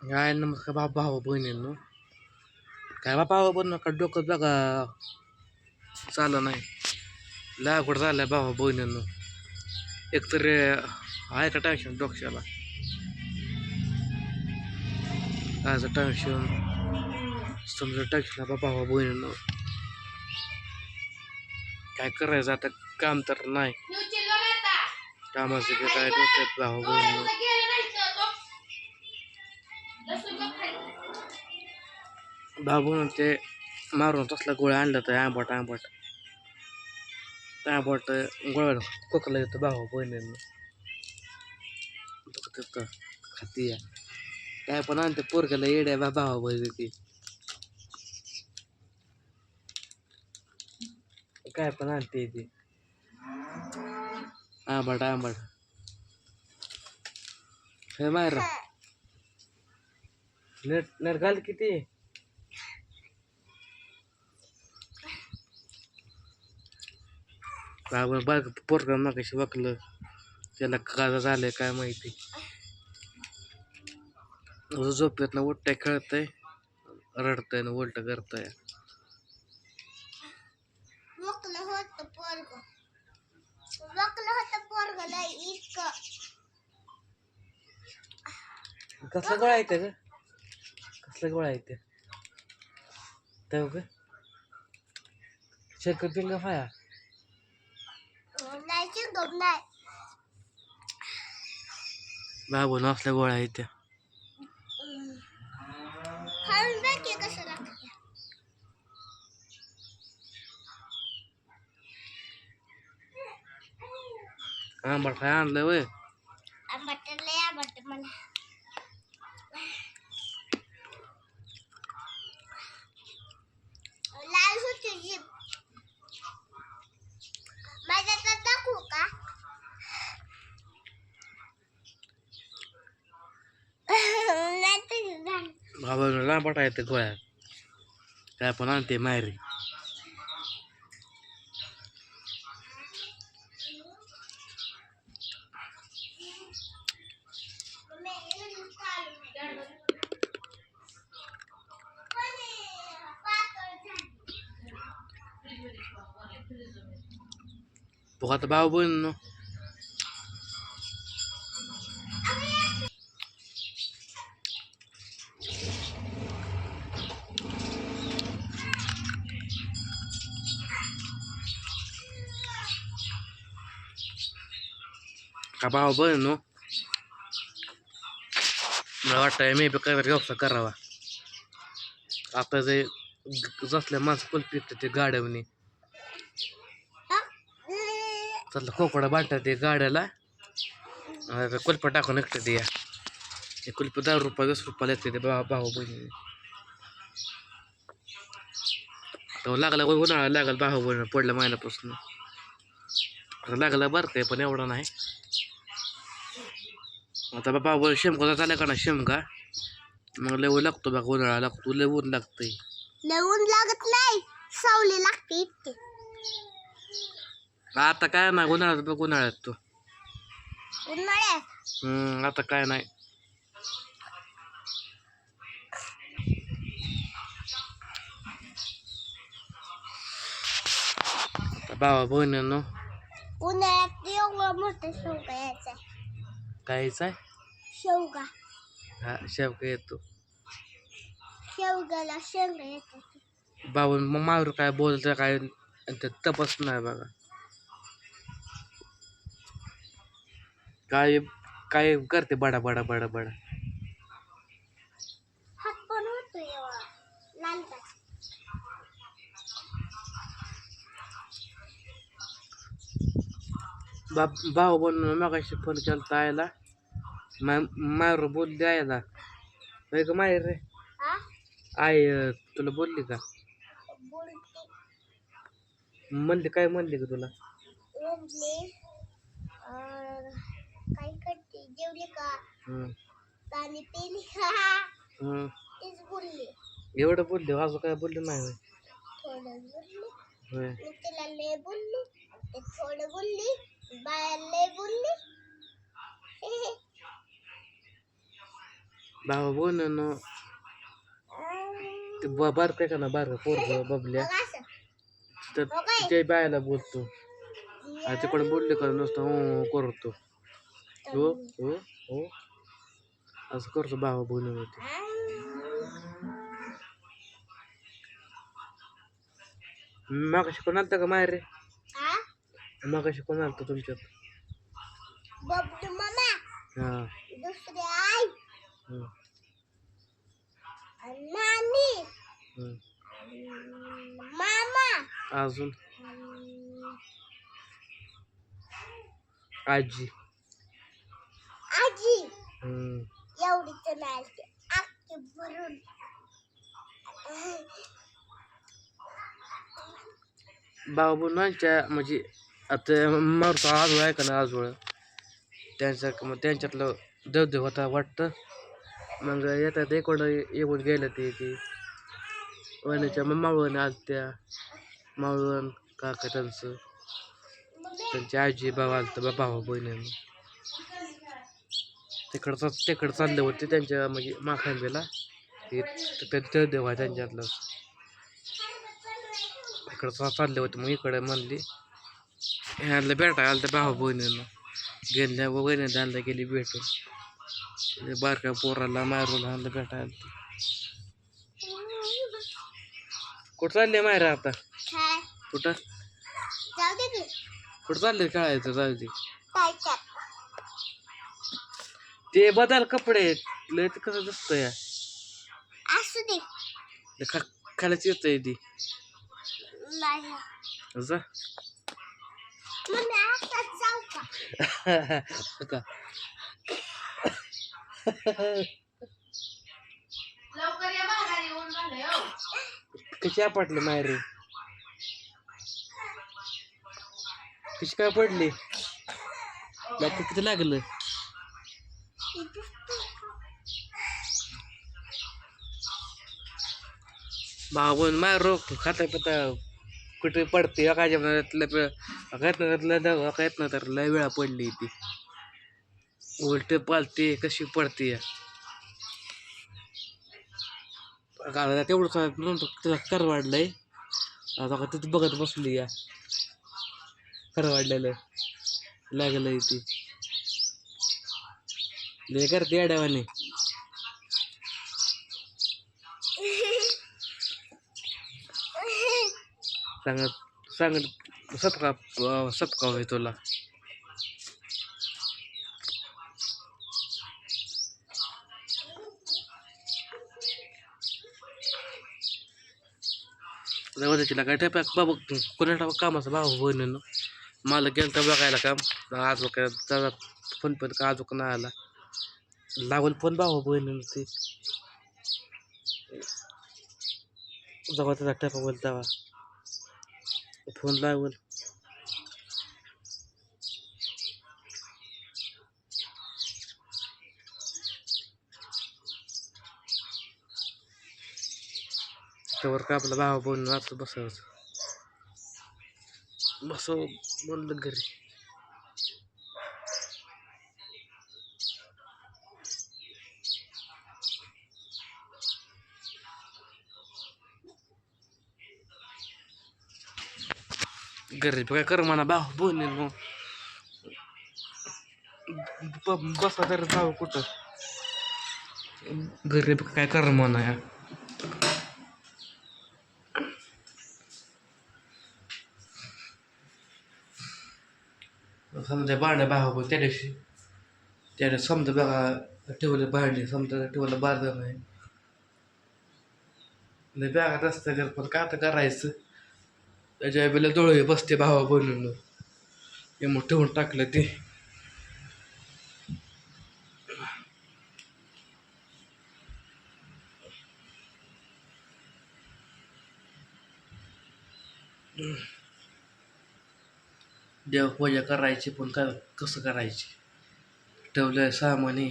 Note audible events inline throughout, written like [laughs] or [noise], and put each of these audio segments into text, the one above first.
काय नमस्कार बा भाऊ बहिणींनो काय बा भाऊ बहिण नका डोकं बघा. चालं नाही. लागवड झालं झाल्या भाऊ बहिणींनो. एकतर आहे का टेन्शन डोक्याला? आज टेन्शन समजा टेन्शन बा भाऊ बहिणींनो. काय करायचं? आता काम तर नाही. कामाचं काय डोक्यात भाऊ बहिणींनो. भाऊ ते मारून तसला गोळ्या आणला तर आंबट आंबट. आंबट गोळ्या कोकला येतो भाऊ बहिणीनं. खाती काय पण आणते पोरग्याला येड्या बा भावा बहिणी ती काय पण आणते ती. आंबट आंबट. हे मार नेट नेट घाल किती? बाबा बघ पोरगा मागाशी वाकलं. त्याला काय झालंय काय माहिती. झोपेत ना उठताय खेळतय रडतय ना उलट करताय. कसला गोळा येते ग? कसला गोळा येते त्या? ग? शंकर पिंग फाया नाही. बाबू नसल्या गोळ्या येत्या खाऊन बघ की कसं लागतं आंबट काय आणलं वय आंबट लय आंबट मला लाल होती जीभ माझ्या तर दाखवू का नाही तुझी झाली बाबा लांबट आहे ते गोळ्या काय पण आणते मायरी बघ आता भाऊ बहीण का भाऊ बहीण मला वाटतंय मी बी काहीतरी व्यवसाय करावा आता जे जसल्या माणसं पण पिकते ते गाड्यावनी त्यातलं कोकडा बांधतात ते गाड्याला कुल्प टाकून एकटं ते या ते कुल्प दहा रुपये वीस रुपयाला येते ते भाऊ भाऊ बहिणी तो लागला उन्हाळा लागला भाऊ बहिणी पडल्या महिन्यापासून लागला बरं काय पण एवढा नाही आता बाबा भाऊ शेमका झाला का ना शेमका मग लय ऊन लागतो बघा उन्हाळा लागतो लय ऊन लागतंय. लवून लागत नाही सावली लागते इतके. आता काय नाही उन्हाळ्यात बघ उन्हाळ्यात तो. उन्हाळ्यात? हम्म आता काय नाही. भावा बहिणींनो. उन्हाळ्यात एवढं मोठं यायचा काहीच आहे? शेवगा. हा शेवका येतो. शेवग्याला शेंगा येतात. बाबा मग मारू काय बोलतं काय? ते तपस नाही बघा. काय काय करते बडा बडा बडा बडा? हात पण होतो एवढा. लाल का? बाप भाऊ बनून मगाशी फोन केला आयला मा मारू बोलली आयला होय का माहेर रे हा आय तुला बोलली का म्हणली काय म्हणली का तुला काय करते जेवली का पाणी पिली का हम्म. तेच बोलली एवढं बोलली अजून काय बोलली नाही होय. थोडं बोलली तिला लय बोलली थोडं बोलली बाया लय बोलली ब- बारकं का ना बारकं पोरग बबल्या. तर ते बायाला बोलतो. तिकडे बोलले का नुसतं करतो. हो हो हो. असं करतो भावा बहिणीमध्ये मागाशी कोण आलता का माहेर रे? मागाशी कोण आलतं तुमच्यात? हा. नानी मामा. अजून? आजी. आजी. हं. एवढीच नाही अख्खी भरून. म्हणजे आता मारुता आजोळ आहे का ना आजोळ? त्यांच्या मग त्यांच्यातलं देवदेव होता वाटतं? मग येतात एकोडं येऊन गेलं ते की वहिनीच्या मग मावळण आलत्या. मावळण काका त्यांचं. त्यांची आजी भाऊ आलतं बा भावा बहिणीनं. तिकडचं तिकडं चालले होते त्यांच्या म्हणजे माखांबीला ते देवा आहे त्यांच्यातलं. इकडं चालले होते मग इकडे म्हणली ह्याला भेटा आलं तर भाऊ बहिणीनं. गेल्या बहिणीनं आणलं गेली भेटून. बारक्या पोराला मारून आणलं भेटा आलं कुठं चालले मायरा आता? काय? कुठं? जाऊ दे की. कुठं चालले? खेळायचं जाऊ दे. काय काय ते बदल कपडे लय ते कसं दिसतं या असू दे. खा येतंय ती. जा. मम्मी असंच जाऊ का? [laughs] कशी आपटली मायरे कशी काय पडली बाकी किती लागलं भाऊन माय रोग खाता पिता कुठे पडते एखाद्या येत ना तर लय वेळा पडली ती उलट पालते कशी पडते. आता तेवढं तिला कर वाढलंय. आता का तिथं बघत बसली या. कर वाढलेलं. लागलंय ती. लय करते अड्यावाने सांगत सांगत सतका सपका होय तुला. तिला काय टाईप बाबा कोणा कामाचा भाऊ बहिणीनं. मला गेलं बघायला काम. आज काय फोन पण का आजोक नाही आला. लागून फोन भाऊ बहिणीनं ते. जेव्हा त्याचा टाईप बोल तेव्हा. फोन लागल त्यावर का आपला भावा बोलून असं बसायचं बसव म्हणलं घरी. घरी काय कर म्हणा भाऊ बोलणे मग. बसा तरी जाऊ कुठं. घरी काय कर म्हणा समजा भांडे भाऊ त्या दिवशी त्याने समजा बघा ठेवले भांडे समजा ठेवलं बाजार नाही. बॅगात असतं घर पण काय आता करायचं? त्याच्या वेळेला डोळे बसते भावा बनून हे मग ठेवून टाकलं ते. देवपूजा करायची पण काय कसं करायची? ठेवलं सामाने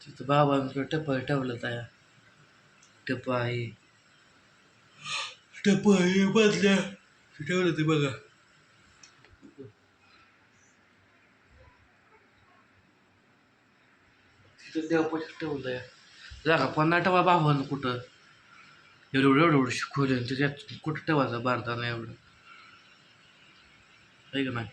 तिथं बाबांकडे टप ठेवलं त्या. टप आहे. टप आहे बादल्या. ठेवलं ते बघा. तिथं देवपाशी ठेवलंय. जागा पण ठेवा भावानं कुठं. एवढं एवढं एवढं शिकवलं त्याच्यात कुठं ठेवायचं बारदाना एवढं. आहे का नाही?